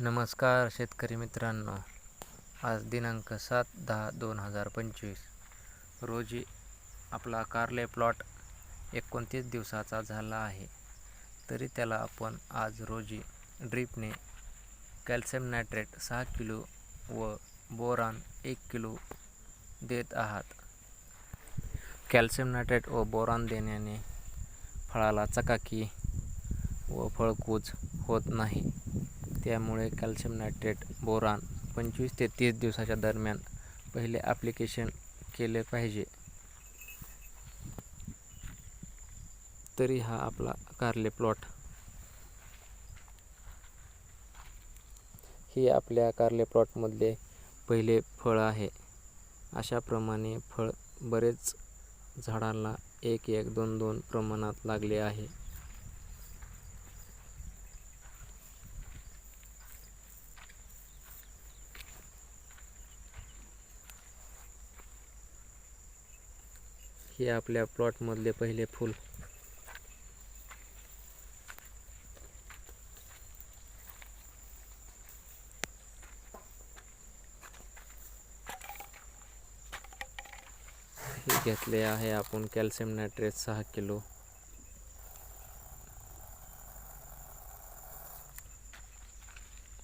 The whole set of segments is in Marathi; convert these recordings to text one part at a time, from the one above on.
नमस्कार शेतकरी मित्रांनो. आज दिनांक सात दहा दोन हजार पंचवीस. रोजी आपला कारले प्लॉट एकोणतीस दिवसाचा झाला आहे. तरी त्याला आपण आज रोजी ड्रीपने कॅल्शियम नायट्रेट सहा किलो व बोरान एक किलो देत आहात. कॅल्शियम नायट्रेट व बोरान देण्याने फळाला चकाकी व फळकूज होत नाही. त्यामुळे कॅल्शियम नायट्रेट बोरान पंचवीस ते तीस दिवसाच्या दरम्यान पहिले ॲप्लिकेशन केले पाहिजे. तरी हा आपला कारले प्लॉट. ही आपल्या कारले प्लॉटमधले पहिले फळ आहे. अशाप्रमाणे फळ बरेच झाडांना एक एक दोन दोन प्रमाणात लागले आहे. हे आपल्या प्लॉटमधले पहिले फूल. घेतले आहे आपण कॅल्शियम नायट्रेट सहा किलो.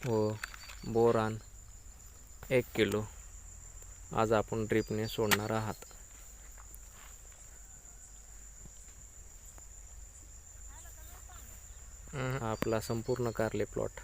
व बोरान एक किलो. आज आपण ड्रीपने सोडणार आहात. हा आपला संपूर्ण कारले प्लॉट